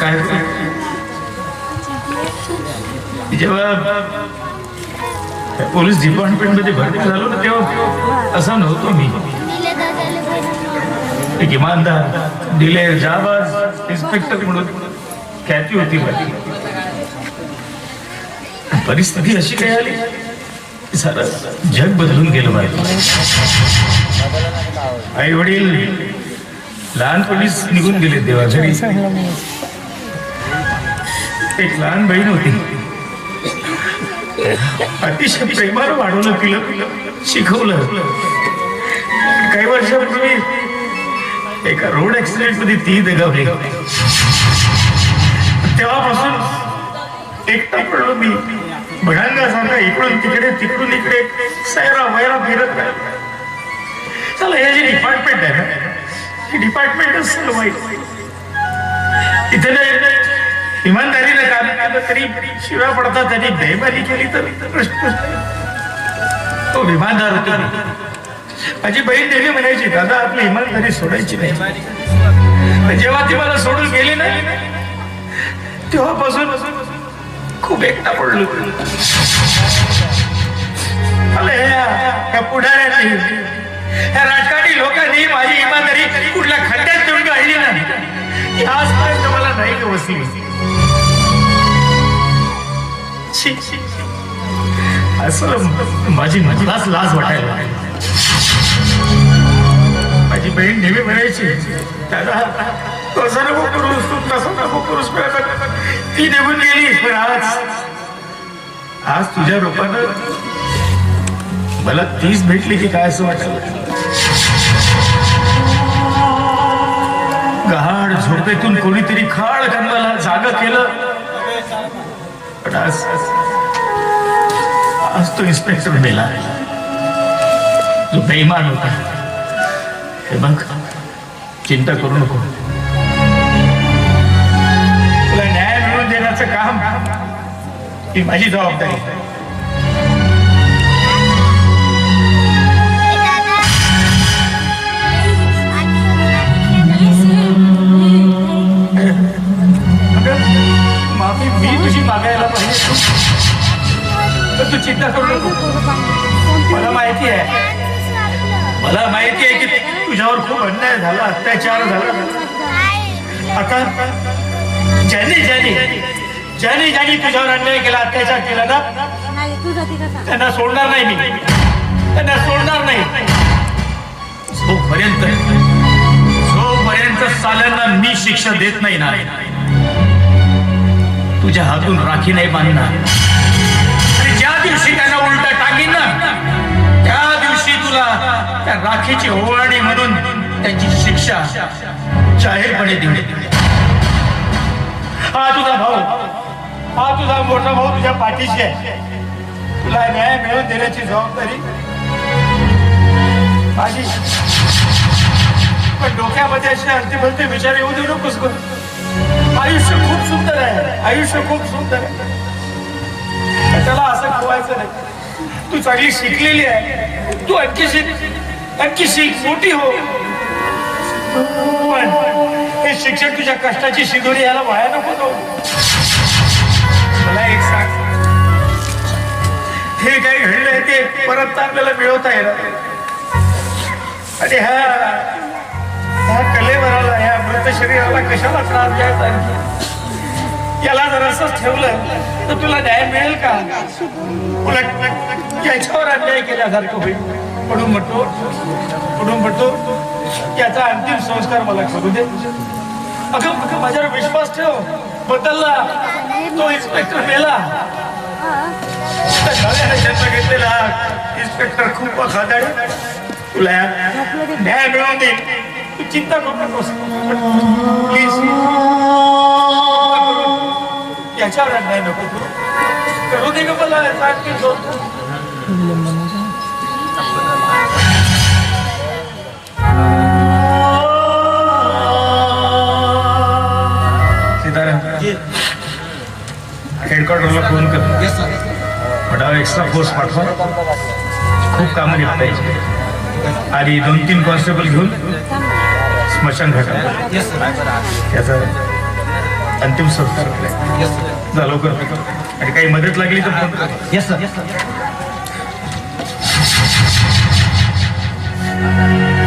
काय जेव्हा police department मध्ये भरती झालो ना तेव्हा असा नव्हतो मी. इमानदार जाबाज इन्स्पेक्टर म्हणून ख्याती होती माझी. परिस्थिती अशी काय आली? सारं जग बदलून गेलं पाहिजे आई वडील लहानपणीच निघून गेले देवा घरी एक लहान बहीण होती. अतिशय प्रेमानं वाढवलं तिला शिकवलं. काही वर्षापूर्वी एका रोड ऍक्सिडेंटमध्ये ती दगावली. तेव्हापासून एकटा पडलो मी. भडांगासारखा इकडून तिकडे तिकडून इकडे. सैरा वैरा फिरत राहिलो चला हे जे डिपार्टमेंट आहे ना हे डिपार्टमेंटच वाईट इथे इमानदारीने काम केलं तरी शिव्या पडतात त्यांनी बेमारी केली तर प्रश्न तो हो, विमानदार होतो माझी बहीण नेहमी म्हणायची दादा आपली इमानदारी सोडायची नाही. जेव्हा ती मला सोडून गेली नाही तेव्हापासून खूप एकटा पडलो मला ह्या राजकारणी लोकांनी माझी इमानदारी कुठल्या खड्ड्यात देऊन काढली नाही. आजपर्यंत मला नाही बसली. छी, छी, असं माझी मलाच लाज वाटायला माझी बहीण नेहमी म्हणायची दादा तसं नको करूस तू तसं नको करूस ती निघून गेली पण आज आज तुझ्या रूपानं मला तीच भेटली की काय असं वाटलं? गहाड झोपेतून कोणीतरी खाड मला जाग केलं. पण आज आज तो इन्स्पेक्टर मेला. जो बेईमान होता. हे बघ चिंता करू नको. ही माझी जबाबदारी आहे. माफ़ी मी तुझी मागायला पाहिजे तू चिंता करू नको मला माहिती आहे मला माहिती आहे की तुझ्यावर खूप अन्याय झाला अत्याचार झाला. आता ज्यांनी ज्यांनी ज्यांनी ज्यांनी तुझ्यावर अन्याय केला अत्याचार केला ना. त्यांना सोडणार नाही मी. त्यांना सोडणार नाही. जोपर्यंत जोपर्यंत साल्यांना मी शिक्षा देत नाही ना तुझ्या हातून राखी नाही बांधणार. आणि ज्या दिवशी त्यांना उलटा टाकीन ना त्या दिवशी तुला त्या राखीची ओवाळणी म्हणून त्यांची शिक्षा जाहीरपणे देऊ हा तुझा भाऊ. हा तुझा मोठा भाऊ तुझ्या पाठीशी आहे. तुला न्याय मिळवून देण्याची जबाबदारी. माझी पण डोक्यामध्ये असे अर्थे विचार येऊ देऊ नकोस गं. आयुष्य खूप सुंदर आहे. आयुष्य खूप सुंदर आहे. त्याला असं खोवायचं नाही. तू चांगली शिकलेली आहे. तू आणखी शिक. आणखी शिक. मोठी हो. पण हे शिक्षण तुझ्या कष्टाची शिदोरी याला वाया नको जाऊ. ते परत आपल्याला मिळवता येणार आणि ह्या ह्या कलेवराला ह्या मृत शरीराला कशाला त्रास द्यायचा याला जर असंच ठेवलं तर तुला न्याय मिळेल का? उलट याच्यावर अन्याय केल्यासारखं होईल. म्हणून म्हणतो म्हणून म्हणतो याचा अंतिम संस्कार मला करू दे. अगं अगं माझ्यावर विश्वास ठेव. बदलला. तो इन्स्पेक्टर मेला. त्या घेतलेला इन्स्पेक्टर खूप खादाड तुला न्याय मिळवून देईल तू चिंता करू नकोस प्लीज याच्यावर अन्याय नको तू करू दे का मला याचा आणखी झोप. हेडक्वार्टरला फोन कर. एक्स्ट्रा फोर्स पाठवा. खूप कामं निघताय आणि दोन तीन कॉन्स्टेबल घेऊन स्मशान घाटात. त्याचा अंतिम संस्कार. जा लवकर. आणि काही मदत लागली तर फोन करा. येस सर आ